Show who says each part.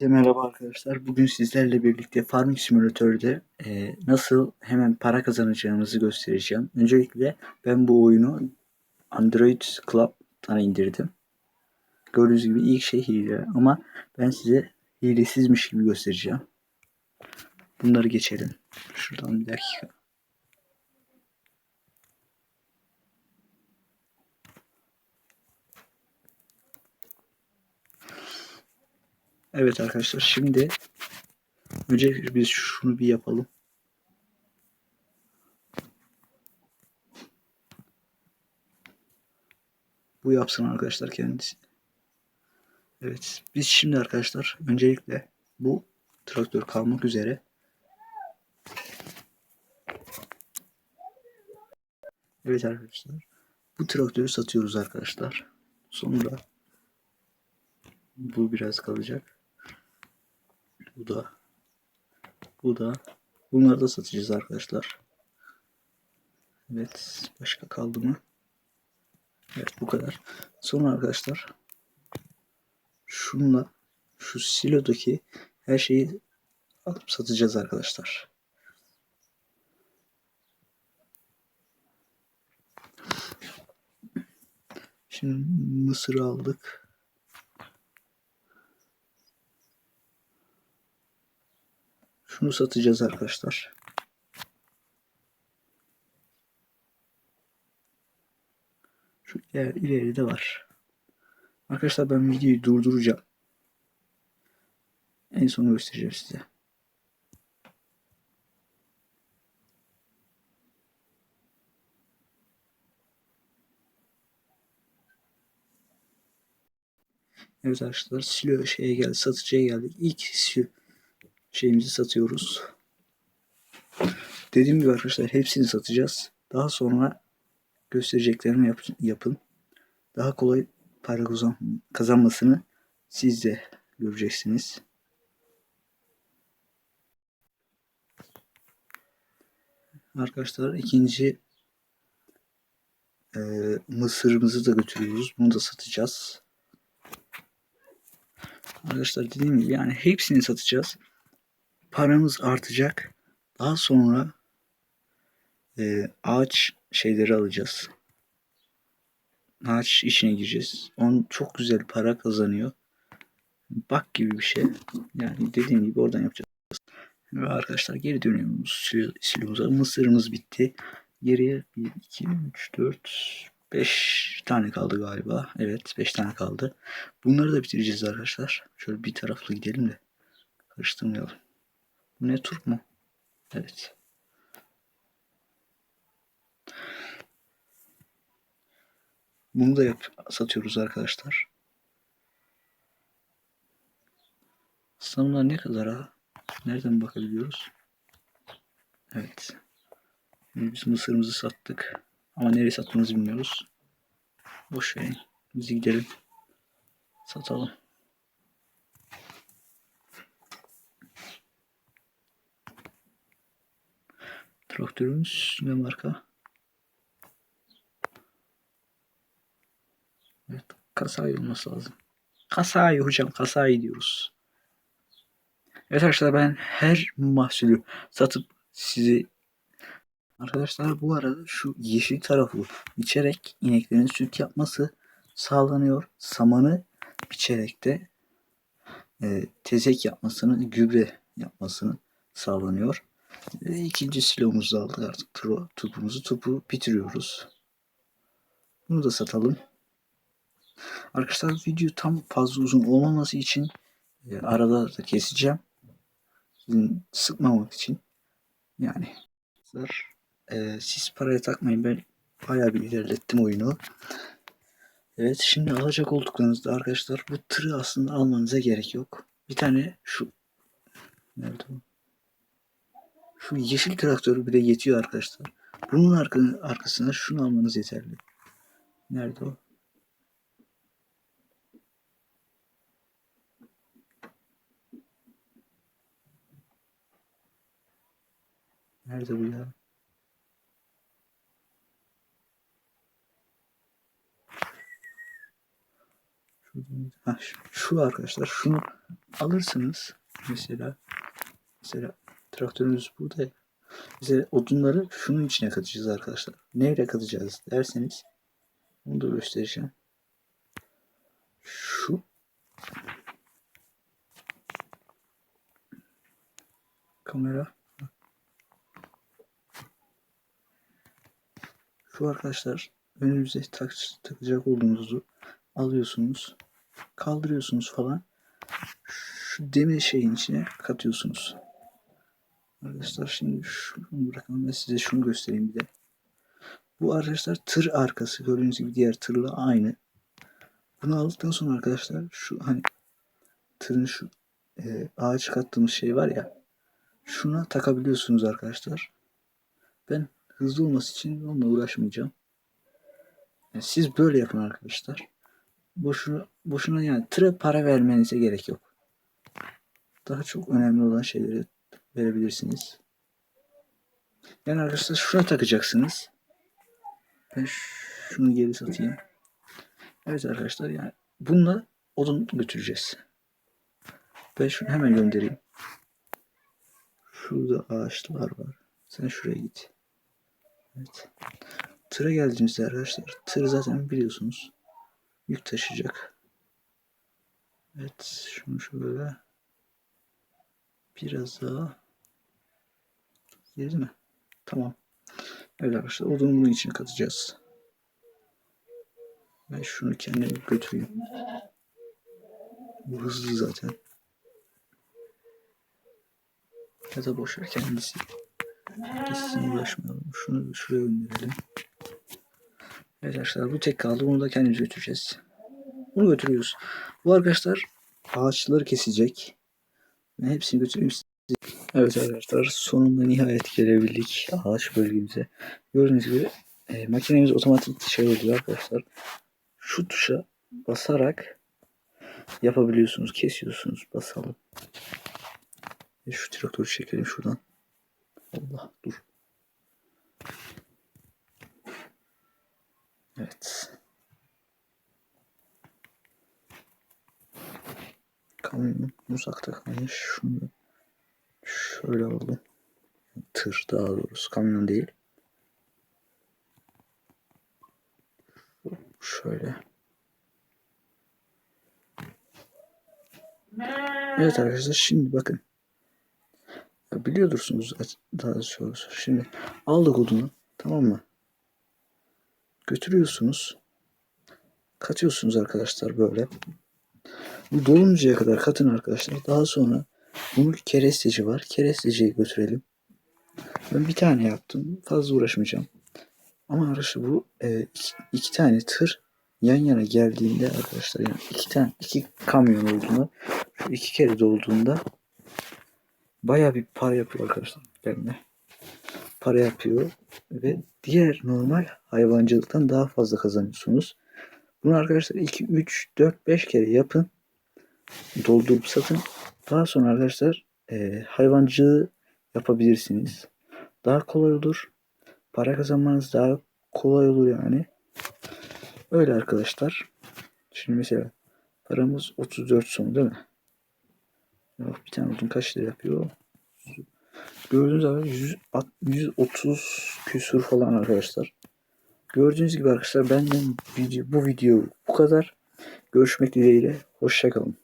Speaker 1: Merhaba arkadaşlar. Bugün sizlerle birlikte Farming Simulator'da e, nasıl hemen para kazanacağımızı göstereceğim. Öncelikle ben bu oyunu Android Club'dan indirdim. Gördüğünüz gibi ilk şey hile ama ben size hilesizmiş gibi göstereceğim. Bunları geçelim. Şuradan bir dakika. Evet arkadaşlar şimdi önce biz şunu bir yapalım. Bu yapsın arkadaşlar kendisi. Evet biz şimdi arkadaşlar öncelikle bu traktör kalmak üzere Evet arkadaşlar bu traktörü satıyoruz arkadaşlar. Sonra bu biraz kalacak. Bu da. Bu da. Bunları da satacağız arkadaşlar. Evet. Başka kaldı mı? Evet bu kadar. Sonra arkadaşlar şunla şu silodaki her şeyi alıp satacağız arkadaşlar. Şimdi mısırı aldık. Şunu satacağız arkadaşlar. Şu iler, ileride var. Arkadaşlar ben videoyu durduracağım. En son göstereceğim size. Evet arkadaşlar silo şeye geldi, satıcıya geldik. İlk silo şeyimizi satıyoruz. Dediğim gibi arkadaşlar hepsini satacağız. Daha sonra göstereceklerimi yap, yapın. Daha kolay para kazan, kazanmasını siz de göreceksiniz. Arkadaşlar ikinci e, mısırımızı da götürüyoruz. Bunu da satacağız. Arkadaşlar dediğim gibi yani hepsini satacağız. Paramız artacak. Daha sonra e, ağaç şeyleri alacağız. Ağaç işine gireceğiz. On çok güzel para kazanıyor. Bak gibi bir şey. Yani dediğim gibi oradan yapacağız. Ve arkadaşlar geri dönüyoruz silumuza. Mısırımız bitti. Geriye 1, 2, 3, 4, 5 tane kaldı galiba. Evet 5 tane kaldı. Bunları da bitireceğiz arkadaşlar. Şöyle bir taraflı gidelim de karıştırmayalım. Bu ne Türk mu? Evet. Bunu da yap satıyoruz arkadaşlar. Aslında ne kadar ha? Nereden bakabiliyoruz? Evet. Biz mısırımızı sattık. Ama nereye sattığımızı bilmiyoruz. Boş verin. Biz gidelim. Satalım. Traktörümüz ne marka? Evet, Kasai olması lazım. Kasai hocam, Kasai diyoruz. Evet arkadaşlar ben her mahsulü satıp sizi Arkadaşlar bu arada şu yeşil tarafı biçerek ineklerin süt yapması sağlanıyor. Samanı biçerek de e, tezek yapmasını, gübre yapmasını sağlanıyor. E, ikinci silomuzu aldık artık turu, tupumuzu. Tupu bitiriyoruz. Bunu da satalım. Arkadaşlar video tam fazla uzun olmaması için e, arada da keseceğim. Sıkmamak için. Yani e, siz paraya takmayın ben bayağı bir ilerlettim oyunu. Evet şimdi alacak olduklarınızda arkadaşlar bu tırı aslında almanıza gerek yok. Bir tane şu nerede bu? Şu yeşil traktörü bile yetiyor arkadaşlar. Bunun arka, arkasına şunu almanız yeterli. Nerede o? Nerede bu ya? Ha, şu arkadaşlar şunu alırsınız mesela mesela traktörünüz burada. Mesela odunları şunun içine katacağız arkadaşlar. Neyle katacağız derseniz onu da göstereceğim. Şu kamera şu arkadaşlar önünüze tak, takacak olduğunuzu alıyorsunuz kaldırıyorsunuz falan şu demir şeyin içine katıyorsunuz arkadaşlar şimdi şunu bırakalım ve size şunu göstereyim bir de bu arkadaşlar tır arkası gördüğünüz gibi diğer tırla aynı bunu aldıktan sonra arkadaşlar şu hani tırın şu e, ağaç kattığımız şey var ya şuna takabiliyorsunuz arkadaşlar. Ben hızlı olması için onunla uğraşmayacağım. Yani siz böyle yapın arkadaşlar. Boşuna, boşuna yani tıra para vermenize gerek yok. Daha çok önemli olan şeyleri verebilirsiniz. Yani arkadaşlar şuna takacaksınız. Ben şunu geri satayım. Evet arkadaşlar yani bununla odun götüreceğiz. Ben şunu hemen göndereyim. Şurada ağaçlar var. Sen şuraya git. Evet. Tıra geldiğimizde arkadaşlar. Tır zaten biliyorsunuz. Yük taşıyacak. Evet. Şunu şöyle. Biraz daha. Girdi mi? Tamam. Evet arkadaşlar. Odunu bunun içine katacağız. Ben şunu kendime götüreyim. Bu hızlı zaten. Ya da boşver kendisi. Gitsin uğraşmayalım. Şunu şuraya gönderelim. Evet arkadaşlar bu tek kaldı. Bunu da kendimiz götüreceğiz. Bunu götürüyoruz. Bu arkadaşlar ağaçları kesecek. Ben hepsini götüreyim size. Evet arkadaşlar sonunda nihayet gelebildik ağaç bölgemize. Gördüğünüz gibi e, makinemiz otomatik şey oluyor arkadaşlar. Şu tuşa basarak yapabiliyorsunuz. Kesiyorsunuz. Basalım. E, Şu traktörü çekelim şuradan. Allah dur. Evet. Kamyon uzakta kalmış. Şunu şöyle alalım. Tır daha doğrusu kamyon değil. Şöyle. Evet arkadaşlar şimdi bakın. Ya biliyordursunuz daha doğrusu. Şimdi aldık odunu tamam mı? Götürüyorsunuz. Katıyorsunuz arkadaşlar böyle. Bu doluncaya kadar katın arkadaşlar. Daha sonra bunun keresteci var. Keresteciyi götürelim. Ben bir tane yaptım. Fazla uğraşmayacağım. Ama arkadaşlar bu e, iki, iki tane tır yan yana geldiğinde arkadaşlar yani iki tane iki kamyon olduğunda şu iki kere dolduğunda bayağı bir para yapıyor arkadaşlar benimle. Para yapıyor ve diğer normal hayvancılıktan daha fazla kazanıyorsunuz. Bunu arkadaşlar 2, 3, 4, 5 kere yapın. Doldurup satın. Daha sonra arkadaşlar e, hayvancılığı yapabilirsiniz. Daha kolay olur. Para kazanmanız daha kolay olur yani. Öyle arkadaşlar. Şimdi mesela paramız 34 son değil mi? Yok bir tane odun kaç lira yapıyor? Gördüğünüz gibi 100, 130 küsur falan arkadaşlar. Gördüğünüz gibi arkadaşlar benden bu video bu kadar. Görüşmek dileğiyle. Hoşçakalın.